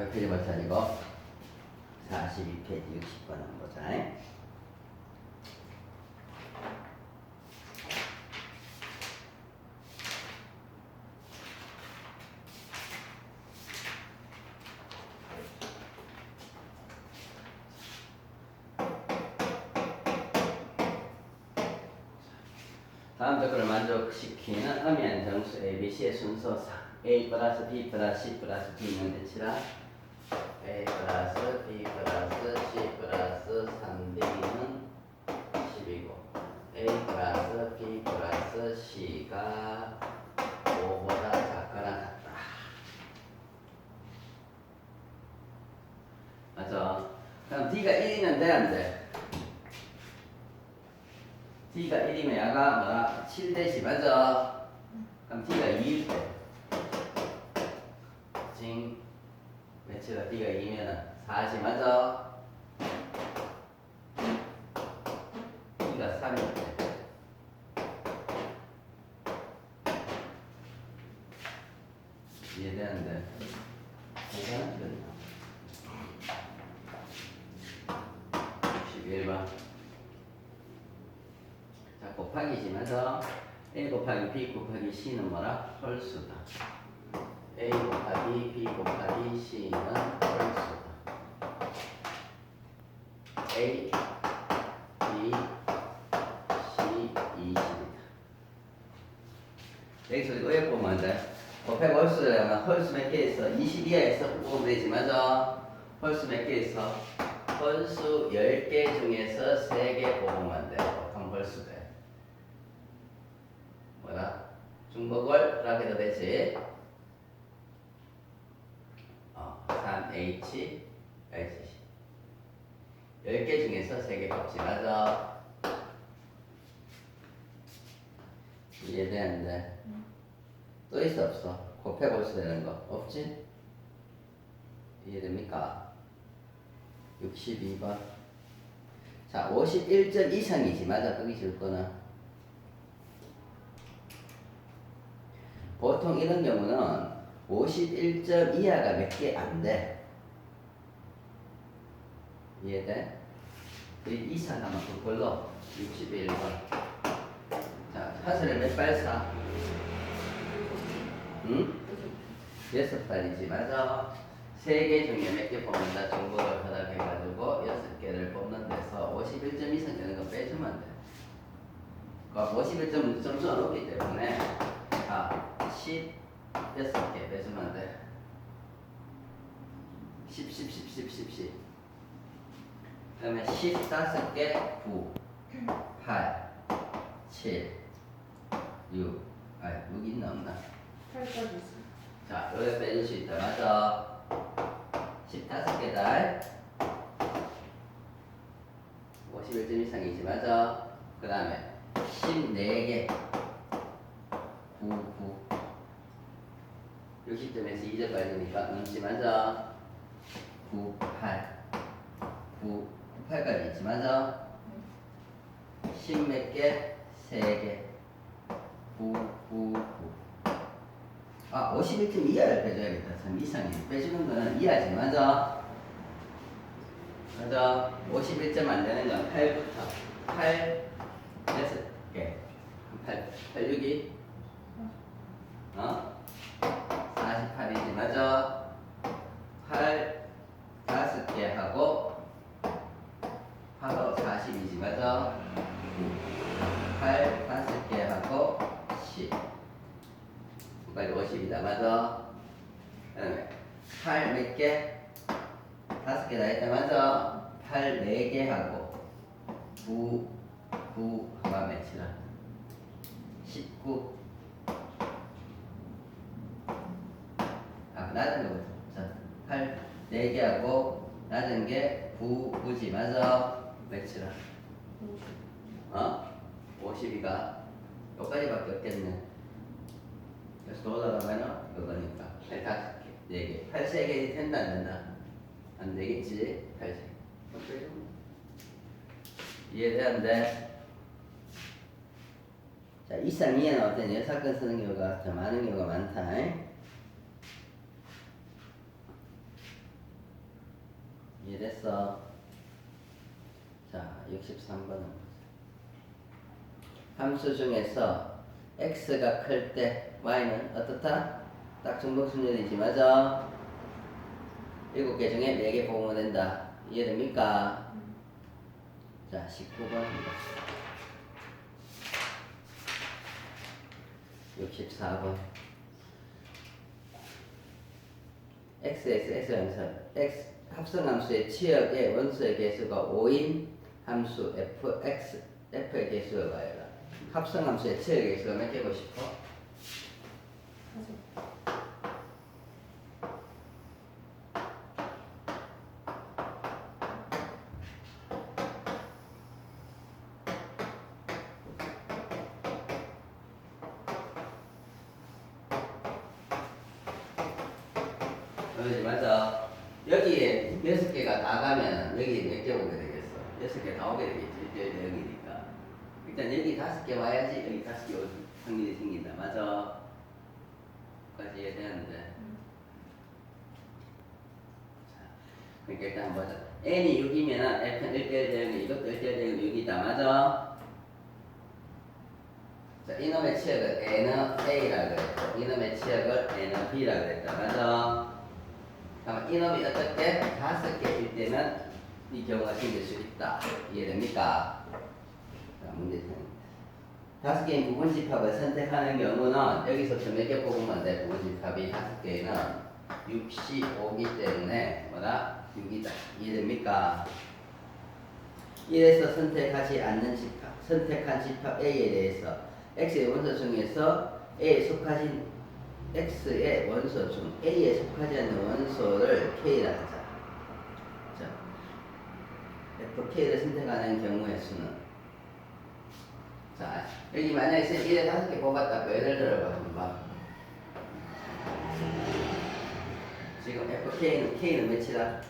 몇 페이지 볼 차리고 42페이지 60번 한번 보자. 다음 조건을 만족시키는 음연 정수 ABC의 순서상 A 플러스 B 플러스 C 플러스 B는 대치라 A 플러스 B 플러스 C 플러스 3B는 10이고 A 플러스 B 플러스 C가 5보다 작거나 같다 맞아 그럼 D가 1이면 돼 안 돼? D가 1이면 야가 뭐야? 7 대시 맞아? 그럼 D가 2일 때 징 며칠가 D가 2면은 40 맞아? 3일 때 이해되는데 계산은 틀렸나? 61번 자 곱하기 지면서 A 곱하기 B 곱하기 C는 뭐라? 홀수다 A 곱하기 B 곱하기 C는 홀수다 A, B, C, 20이다 여기서 왜 보면 돼? 곱하기 홀수라면 홀수 몇 개 있어? 20 이하에서 보면 되지 맞아? 홀수 몇 개 있어? 홀수 10개 중에서 3개 뽑으면 돼 보통 홀수 돼 뭐라? 중복을 하게도 되지 어, 3H, H 10개 중에서 3개 뽑지 맞아? 이해되는데 또 있어 없어? 곱해볼 수 되는 거 없지? 이해됩니까? 62번 자 51점 이상이지 맞아 거기 줄 거는 보통 이런 경우는 51점 이하가 몇 개 안 돼. 이해돼? 그 이상 하면 그걸로 61번. 자, 사슬을 몇 발 사? 응? 여섯 발이지, 맞아. 세개 중에 몇 개 뽑는다 중복을 하다 해가지고 여섯 개를 뽑는 데서 51점 이상 되는 거 빼주면 돼. 그러니까 51점 점수가 높기 때문에 자, 10 여섯 개 빼주면 돼. 10, 10, 10, 10, 10, 10. 그러면 15개 9, 8, 7, 6. 아, 6 있나 없나? 팔까지 있어. 자, 여기 빼줄 수 있다. 맞아. 15개다. 51점 이상이지. 맞아. 그 다음에 14개. 9, 9. 60점에서 2점 빠지니까 음치 맞아. 9, 8. 9, 8까지 있지. 맞아. 10 몇 개? 3개. 9, 9, 9. 아, 51점 이하를 빼줘야겠다. 참 이상해. 빼주는 거는 이하지, 맞아? 맞아. 51점 안 되는 건 8부터 8, 6개. 8, 8, 6이? 6까지 50이 남아서 8몇 개? 5개 나했다. 맞아? 8 4개 하고 9, 9 한번 며칠아? 19 아, 낮은 거부터. 자, 8 4개 하고 낮은 게 9, 9지. 맞아? 며칠 어? 50이가 여기까지밖에 없겠네. 그래서 더 올라가면 이거니까 8 다섯 개, 4개, 8 3개 된다 안 된다? 안 되겠지? 8 3개. 이해되는데? 자, 이상 이하는 어떤 여사건 쓰는 경우가 더 많은 경우가 많다. 이랬어. 자, 63번은 함수 중에서 x가 클 때 y는 어떻다? 딱 중복순열이지 맞아? 일곱 개 중에 네개 뽑으면 된다. 이해됩니까? 자, 19번입니다. 64번. xx, x함수, x 합성함수의 치역의 원소의 개수가 5인 함수 fx, f의 개수가 봐야라. 합성함수의 개수가 몇 개고 싶어? 그러지 맞아. 여기에 여섯 개가 다 가면 여기 몇 개 오게 되겠어? 여섯 개 다 오게 되겠지. 여기. 일단 여기 다섯 개 와야지 여기 다섯 개 올 확률이 생긴다. 맞아. 까지 이해되는데. 자, 그러니까 일단 한번 보자. n이 6이면 f는 1대1 대응이 이것도 1대1 대응이 6이다. 맞아? 자, 이놈의 치역을 n은 a라 그랬고 이놈의 치역을 n은 b라 그랬다. 맞아? 그러면 이놈이 어떻게 다섯 개일 때면 이 경우가 생길 수 있다. 이해됩니까? 자, 문제 생 다섯 개인 부분집합을 선택하는 경우는 여기서부터 몇 개 뽑으면 돼? 부분집합이 다섯 개는 65기 때문에 뭐다? 6이다. 이해됩니까? 이래서 선택하지 않는 집합, 선택한 집합 A에 대해서 X의 원소 중에서 A에 속하진 X의 원소 중 A에 속하지 않는 원소를 K라 하자. 자, FK를 선택하는 경우의 수는 자, 여기 만약에 1에 다섯 개 뽑았다고 예를 들어봐 한번 지금 FK는 K는 몇이다?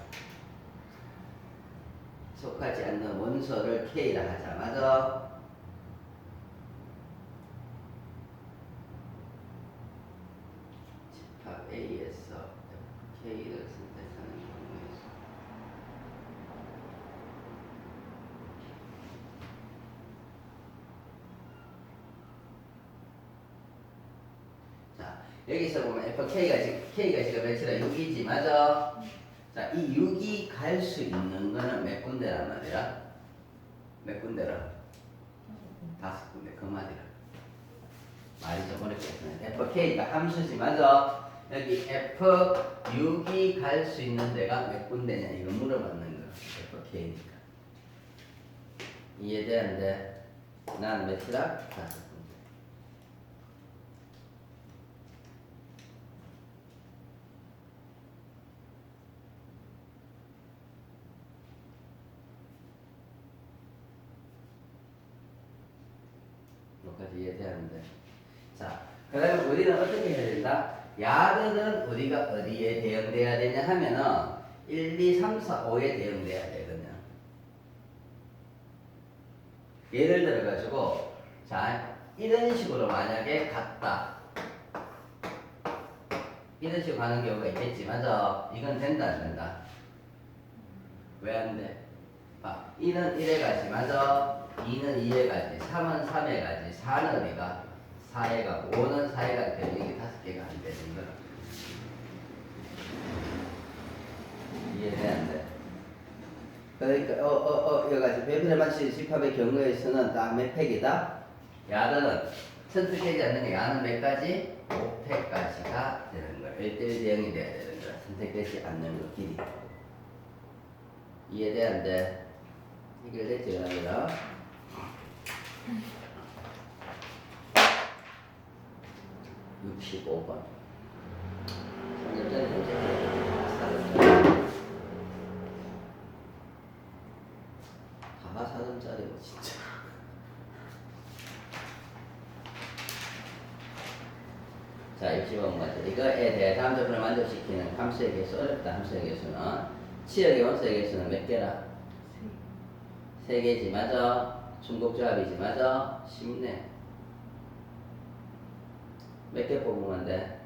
속하지 않는 원소를 K라 하자. 맞아? 집합 A에서 K를 선택하는 경우에 수. 자, 여기서 보면 FK가 지금 K가 지금 몇이다? 6이지 맞아? 자, 이 6이 갈 수 있는 거는 몇 군데란 말이야? 몇 군데라? 다섯 군데 그 말이라. 말이 좀 어렵겠네. FK가 함수지 맞아? 여기 F6이 갈 수 있는 데가 몇 군데냐 이거 물어봤는 거. FK니까. 이해되는데 난 몇이라? 다섯 여기까지 이해되는데. 자, 그러면 우리는 어떻게 해야 된다? 야드는 우리가 어디에 대응돼야 되냐 하면은 1, 2, 3, 4, 5에 대응돼야 되거든요. 예를 들어 가지고 자 이런 식으로 만약에 갔다 이런 식으로 가는 경우가 있겠지 맞아 이건 된다 안 된다 왜 안 돼? 봐 1은 1에 가지 맞아 2는 2에 가지 3은 3에 가지 4는 어디가 4에 가고 5는 4에 가기 때문에 이게 다섯 개가 안 되는 거야. 이해돼 안 돼? 그러니까 어 어 어 여기까지 배분을 마치 집합의 경우에서는 딱몇 팩이다? 야들은 선택되지 않는 게 야는 몇 가지? 5팩까지가 되는 거야. 1대1 대응이 돼야 되는 거야. 선택되지 않는 이해돼 안 돼? 해결되지 않으라 65번 상접자는 문제 다가 4점짜리고 진짜. 자 60번 먼저 이거에 대해 다음 조건을 만족시키는 함수의 개수 어렵다. 함수의 개수는 치역의 원소의 개수는 몇 개라? 세 개지. 맞아 중복조합이지 맞아 쉽네 몇 개 뽑으면 돼?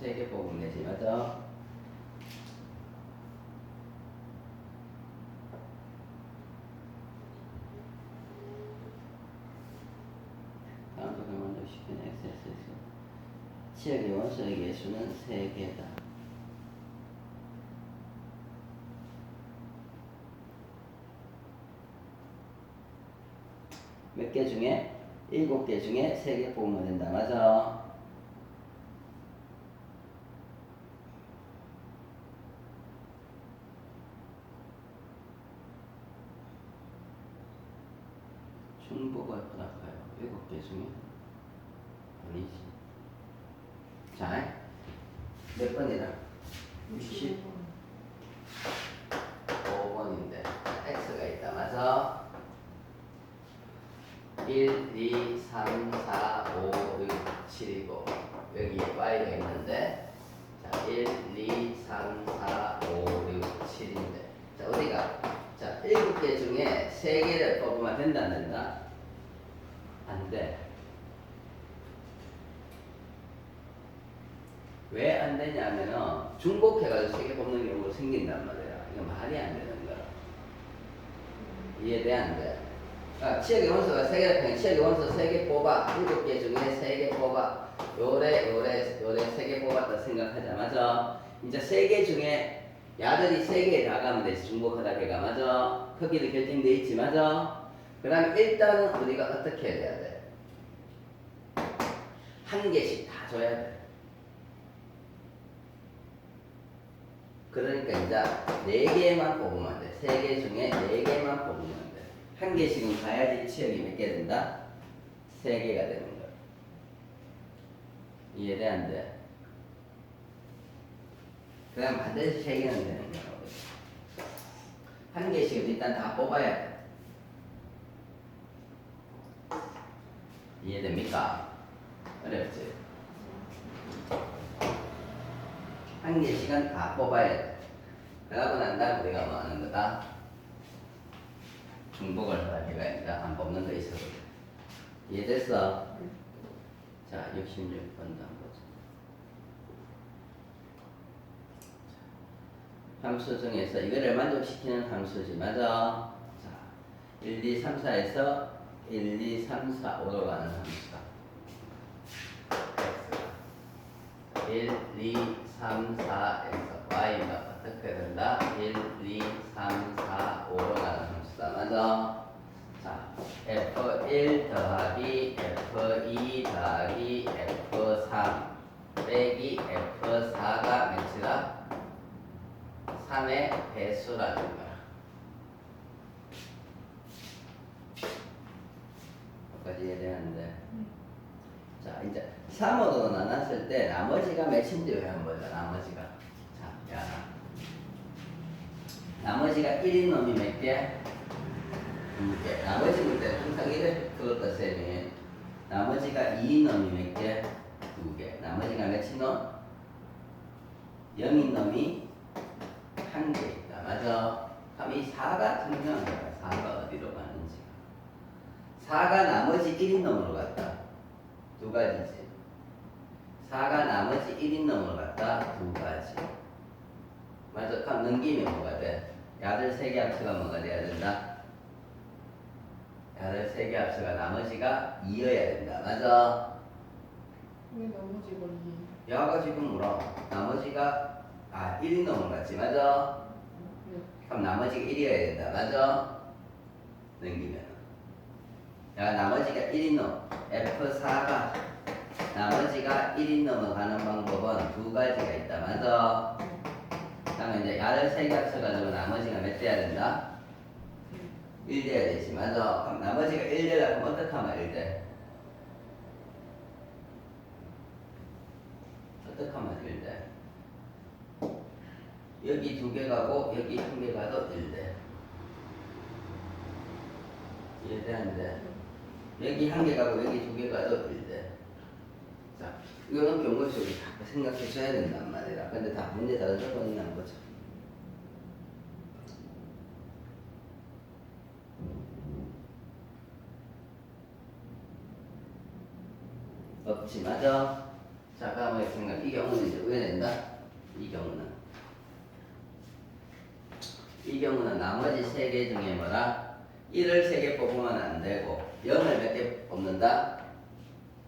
세개 뽑으면 되지 맞아? 다음 부분 먼저 시키는 XS에서 치역의 원소의 개수는 세 개다. 몇 개 중에? 일곱 개 중에 세 개 뽑으면 된다. 맞아? 중복을 할까요? 일곱 개 중에? 아니지. 자, 몇 번이다? 65번인데 x가 있다. 맞아? 1, 2, 3, 4, 5, 6, 7이고 여기에 y가 있는데 자, 1, 2, 3, 4, 5, 6, 7인데 자, 어디가? 자, 7개 중에 3개를 뽑으면 된다 안 된다? 안 돼. 왜 안 되냐면은 중복해가지고 세개 뽑는 경우가 생긴단 말이야. 이거 말이 안 되는 거야. 이해돼 안 돼? 아, 치역의 원소가 세 개를 pen 치역의 원소 세 개 뽑아. 일곱 개 중에 세 개 뽑아. 요래 요래 요래 세 개 뽑았다 생각하자. 맞아? 이제 세 개 중에 야들이 세 개에 나가면 되지. 중복하다 개가 맞아? 크기도 결정돼 있지. 맞아? 그다음 일단은 우리가 어떻게 해야 돼? 한 개씩 다 줘야 돼. 그러니까 이제 네 개만 뽑으면 돼. 세 개 중에 네 개만 뽑으면 돼. 한 개씩은 가야지 치역이 몇 개 된다? 세 개가 되는 거야. 이해돼 안 돼? 그냥 반드시 세 개는 되는 거야. 한 개씩은 일단 다 뽑아야 돼. 이해됩니까? 어렵지? 한 개씩은 다 뽑아야 돼. 그러고 난 다음 우리가 뭐 하는 거다? 중복을 하다 걔가 아니라 안 뽑는 거 있어도 돼. 이해됐어? 자, 66번도 한번 보자. 함수 중에서 이거를 만족시키는 함수지, 맞아? 자, 1, 2, 3, 4에서 1, 2, 3, 4, 5로 가는 함수다. x가 1, 2, 3, 4에서 y가 어떻게 된다? 1, 2, 3, 4, 5로 가는 함수다. 맞아? 자, f1 더하기 f2 더하기 f3 빼기 f4가 몇이다? 3의 배수라는 거야. 여기까지 이해되는데. 자, 이제 3으로 나눴을 때 나머지가 몇인지 외운 거죠, 나머지가. 자, 야. 나머지가 1인 놈이 몇 개? 두 개. 나머지 문제 항상 이래 그렇다, 쌤이. 나머지가 2인 놈이 몇 개? 두 개. 나머지가 몇인 놈? 0인 놈이 한 개 있다. 맞아? 그럼 이 4가 중요한 거야. 4가 어디로 가는지. 4가 나머지 1인 놈으로 갔다. 두 가지지. 4가 나머지 1인 놈으로 갔다. 두 가지. 맞아. 그럼 넘기면 뭐가 돼? 야들 세개 합쳐가 뭐가 돼야 된다? 야들 세개 합쳐가 나머지가 2여야 된다. 맞아? 왜 나머지 걸리? 야가 지금 뭐라? 나머지가 아 1인 놈으로 갔지. 맞아? 네. 그럼 나머지가 1이어야 된다. 맞아? 넘기면. 야, 나머지가 1인 놈. F4가 나머지가 1인 넘어가는 방법은 두 가지가 있다. 맞아? 그다음에 이제 야를 세개 합쳐가지고 나머지가 몇 돼야 된다? 1 돼야 되지. 맞아? 그럼 나머지가 1 되려면 어떻게 하면 1 돼? 어떻게 하면 1 돼? 여기 두 개 가고 여기 한 개 가도 1 돼. 이해되는데 여기 한 개 가고 여기 두 개 가도 1 돼. 자, 이거는 경우의 수를 다 생각해 줘야 된단 말이야. 근데 다 문제 다 적어있는 거죠. 없지, 맞아? 자, 생각. 이 경우는 이제 왜 된다? 이 경우는 이 경우는 나머지 세 개 중에 뭐라 1을 세개 뽑으면 안 되고 0을 몇 개 뽑는다?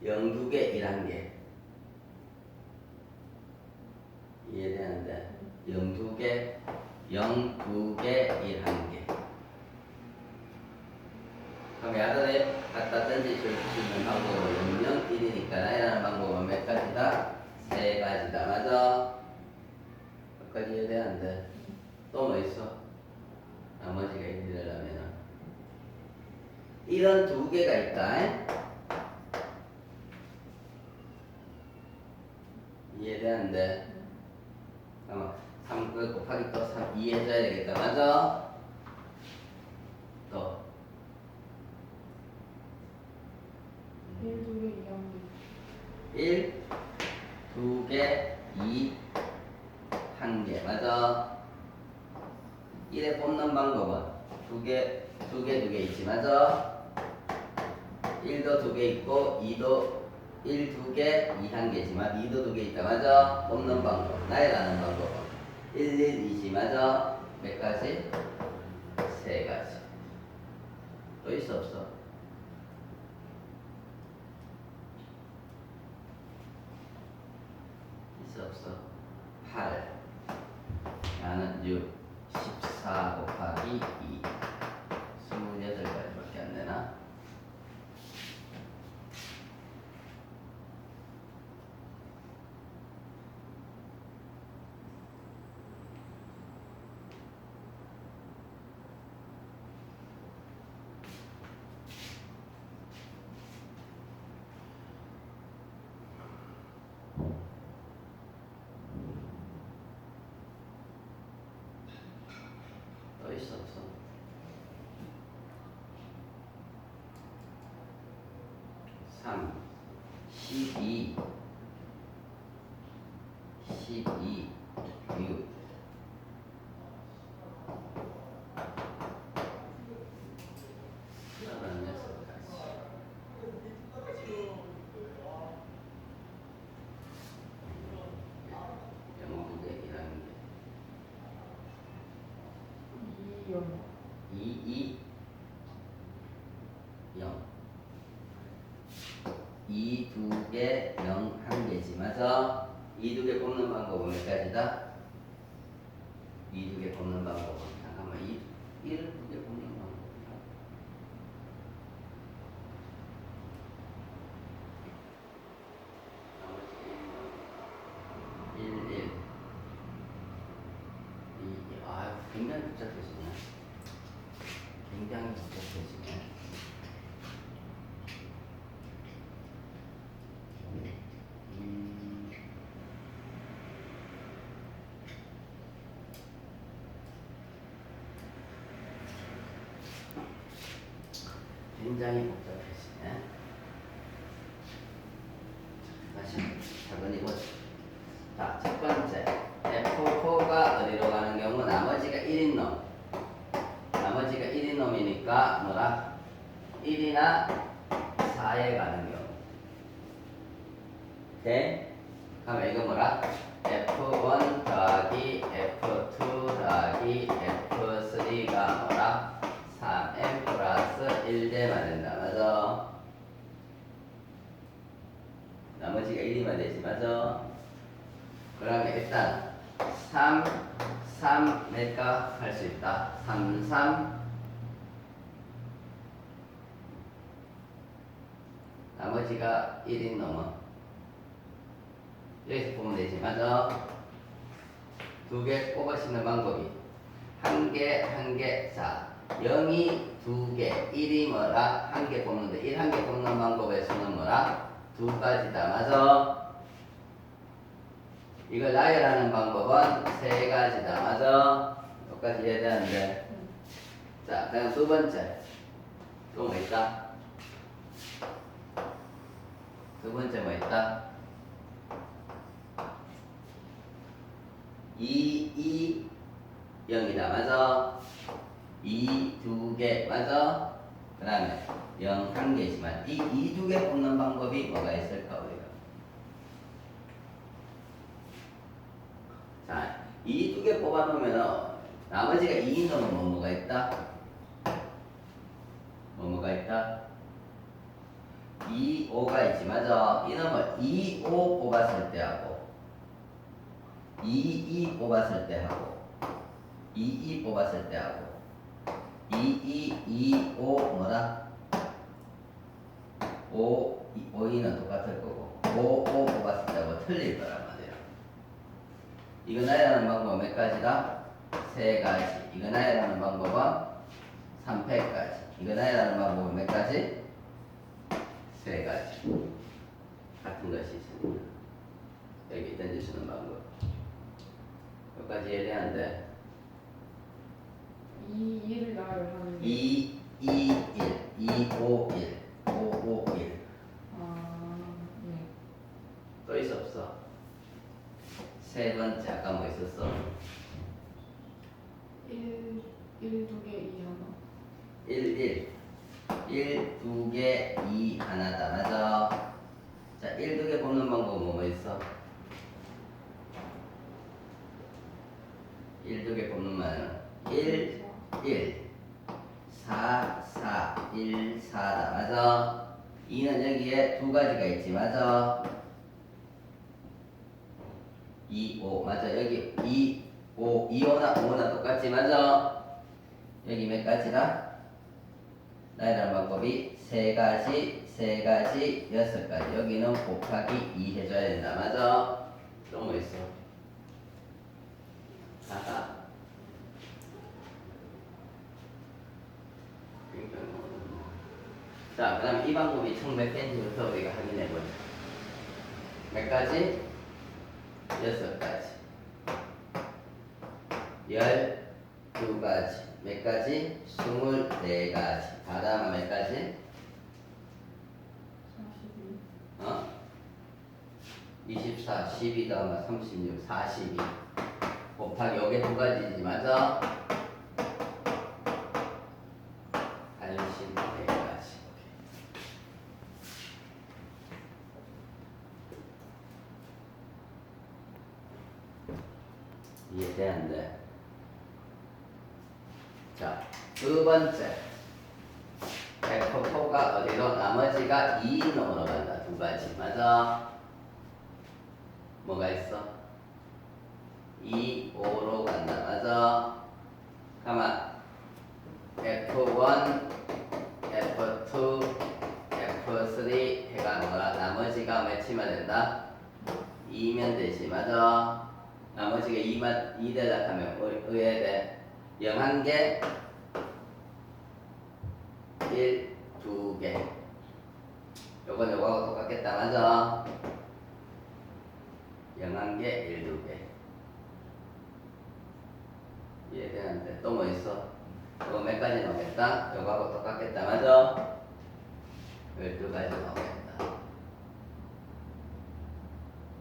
0두 개, 1한 개. 이해되는데 0두 개, 0두 개, 1한 개. 그럼 야단에 갖다 던질 수 있는 방법은 0, 0, 1이니까 나이라는 방법은 몇 가지다? 세 가지다. 맞아? 몇 가지 이해되는데 또 뭐 있어? 나머지가 1이 되려면은 이런 두 개가 있다. 에? 이해되는데 아마 3 곱하기 또3 이해해줘야 되겠다. 맞아? 또 1, 2개, 2, 1, 1, 2개, 2, 1개. 맞아? 1에 뽑는 방법은 2개, 2개, 2개 있지. 맞아? 1도 2개 있고 2도 1, 2개, 2, 1개지만 2도 2개 있다. 맞아? 뽑는 방법. 나열하는 방법은 1, 1, 2지. 맞아? 몇 가지? 세 가지. 또 있어 없어? 8 나는 6 3, 12, 12, 6. 이, 이. 개, 0, 1개지. 맞아? 2, 2개 뽑는 방법은 몇 가지다? 2, 2개 뽑는 방법은. 잠깐만, 2, 1을 2개 뽑는 방법이야. 나머지 1, 1. 1, 2, 아유, 굉장히 복잡해지네. 굉장히 복잡해지네. 음, 굉장히 복잡해지네. 다시 작은 이거 자, 첫 번째 F4가 어디로 가는 경우 나머지가 1인 놈 나머지가 1인 놈이니까 뭐라? 1이나 4에 가는 경우 오케이? 그럼 이거 뭐라? F1 더하기 F2 더하기 F3가 뭐라? 3M 플러스 1대만 된다 맞아? 나머지가 1이면 되지 맞아? 그러면 일단 3, 3 낼까 할 수 있다. 3, 3 나머지가 1인 넘어 여기서 보면 되지 맞아? 두 개 뽑아 쓰는 방법이 한 개, 한 개, 자 0이 두 개, 1이 뭐라? 한 개 뽑는데 1 한 개 뽑는 방법에서는 뭐라? 두 가지다 맞아? 이걸 나열하는 방법은 세 가지다. 맞아? 여기까지 이해되는데. 자, 그럼 두 번째. 또뭐 있다? 두 번째 뭐 있다? 2, 2, 0이다. 맞아? 2, 두 개. 맞아? 그 다음에 0, 한 개지만 이, 이두개 뽑는 방법이 뭐가 있을까, 우리가? 이두개 뽑아놓으면 나머지가 2인 놈은 뭐뭐가 있다? 뭐뭐가 있다? 2, 5가 있지 맞아 이놈을 2, 5 뽑았을 때 하고 2, 2 뽑았을 때 하고 2, 2 뽑았을 때 하고 2, 2, 2, 5 뭐다? 5, 5, 2는 똑같을 거고 5, 5 뽑았을 때 하고 틀릴 거란 말이야 이거 나열하는 방법 몇 가지다? 세 가지 이거 나열하는 방법은 3패까지 이거 나열하는 방법은 몇 가지? 세 가지 같은 것이 있습니다. 여기 던지시는 방법. 여기까지 이해되는데? 2, 1을 나열 하는 게 2, 2, 1, 2, 5, 1, 5, 5, 1. 아, 네. 또 있어 없어? 세 번째 아까 뭐 있었어? 1, 1, 2개, 2 하나 1, 1. 1, 2개, 2, 하나다. 맞아. 자, 1, 2개 뽑는 방법 뭐, 뭐 있어? 1, 2개 뽑는 말은 1, 1, 4, 4, 1, 4다. 맞아. 2는 여기에 두 가지가 있지. 맞아. 2, 5. 맞아. 여기 2, 5, 2, 5나 5나 똑같지. 맞아. 여기 몇 가지다? 나이라는 방법이 세 가지, 세 가지, 여섯 가지. 여기는 곱하기 2 해줘야 된다. 맞아? 또뭐 있어? 하나. 자, 그 다음 이 방법이 총 몇 개인지부터 우리가 확인해보자. 몇 가지? 여섯 가지. 열 두 가지. 몇 가지? 스물네 가지. 바다마 몇 가지? 42 어? 24, 12 더하면 36, 42 곱하기 요게 두 가지지 맞아? 84 가지 이해되는데 자, 두 번째. F4가 어디로? 나머지가 2인으로 간다 두 가지 맞아? 뭐가 있어? 2, 5로 간다 맞아? 가만 F1, F2, F3 해가 뭐야? 나머지가 맺히면 된다? 2면 되지 맞아? 나머지가 2만 2 되다 하면 의- 의외 돼 0한 개, 1, 2개 요건 요거하고 똑같 겠다 맞아? 0한 개, 1, 2개 이해되는데 또 뭐 있어? 요거 몇 가지 나오겠다? 요거하고 똑같겠다 맞아? 12가지 나오겠다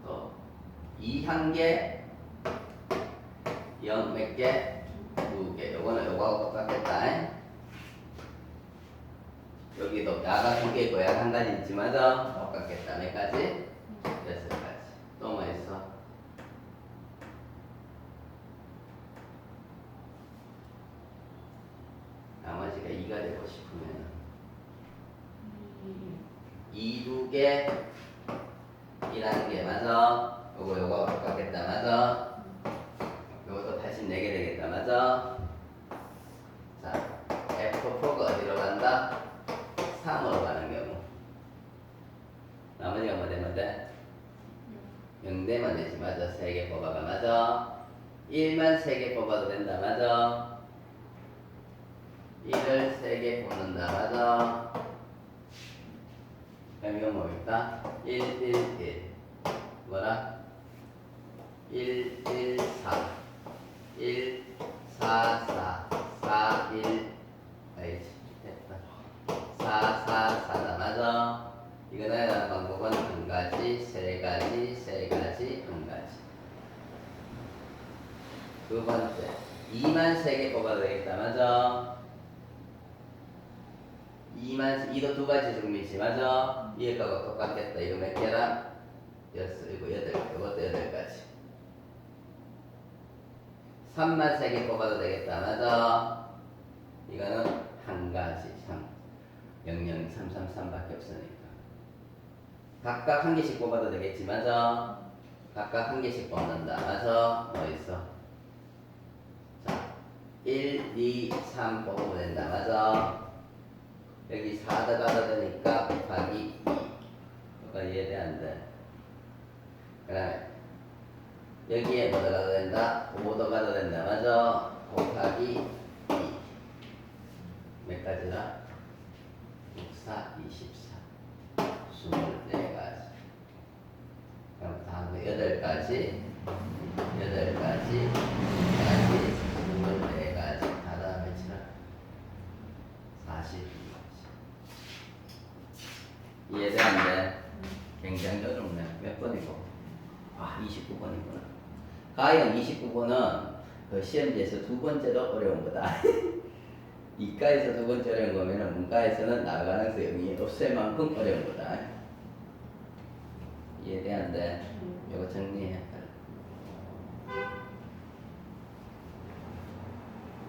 또 2한 개, 0 몇 개? 2개 요거는 요거하고 똑같겠다 잉? 여기도 야가 두 개 고 약 한 가지 있지 맞아? 똑같겠다 몇 가지? 여섯 가지 또 뭐 있어? 나머지가 2가 되고 싶으면 2, 2 두 개, 1하는 게 맞아? 요거 요거 똑같겠다 맞아? 요것도 84개 되겠다 맞아? 자 F4가 어디로 간다? 3으로 가는 경우 돼? 0대만 되지 맞아? 3개 뽑아가 맞아? 1만 3개 뽑아도 된다 맞아? 1을 3개 뽑는다 맞아? 그럼 이건 뭡니까? 1, 1, 1 뭐라? 1, 1, 4 1, 4, 4 4, 1 아이지 됐다 4, 4, 4다 맞아? 이거 나열하는 방법은 한 가지, 세 가지, 세 가지, 한 가지 두 번째 2만 3개 뽑아도 되겠다 맞아? 2만 2도 두 가지 종류지 맞아? 위에 거하고 똑같겠다 이거 몇 개라? 여섯 이거 여덟 개 이것도 여덟 가지 3만 3개 뽑아도 되겠다. 맞아? 이거는 한 가지 3. 0 0 3 3 3밖에 없으니까. 각각 한 개씩 뽑아도 되겠지. 맞아? 각각 한 개씩 뽑는다. 맞아? 어디 있어? 자, 1, 2, 3 뽑으면 된다. 맞아? 여기 4 더가도 되니까 곱하기 2. 이거 이해돼 안 돼? 그 다음에 여기에 뭐 더가도 된다? 5 더가도 된다. 맞아? 곱하기 2. 몇 가지라? 6, 4, 24. 24 가지. 그럼 다음 8가지. 8가지. 2가지. 24가지. 다 다음에 치라. 42가지. 이해돼 안 돼? 굉장히 어렵네. 몇 번이고? 아, 29번이구나. 가형 29번은 그 시험지에서 두 번째로 어려운 거다. 이과에서 두 번째 어려운 거면은 문과에서는 나갈 가능성이 없을 만큼 어려운 거다. 돼? 정리해.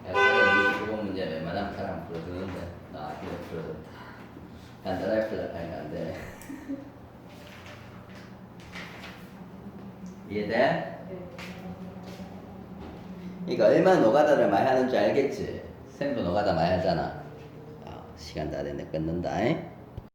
약간 29번 문제 웬만하면 잘안 풀어주는데 나 이거 풀어줬다. 간단하게 풀려고 하니까 안 되네. 이해돼? 네. 그러니까 얼마나 노가다를 많이 하는 줄 알겠지? 쌤도 노가다 많이 하잖아. 아, 시간 다 됐네. 끊는다. 잉?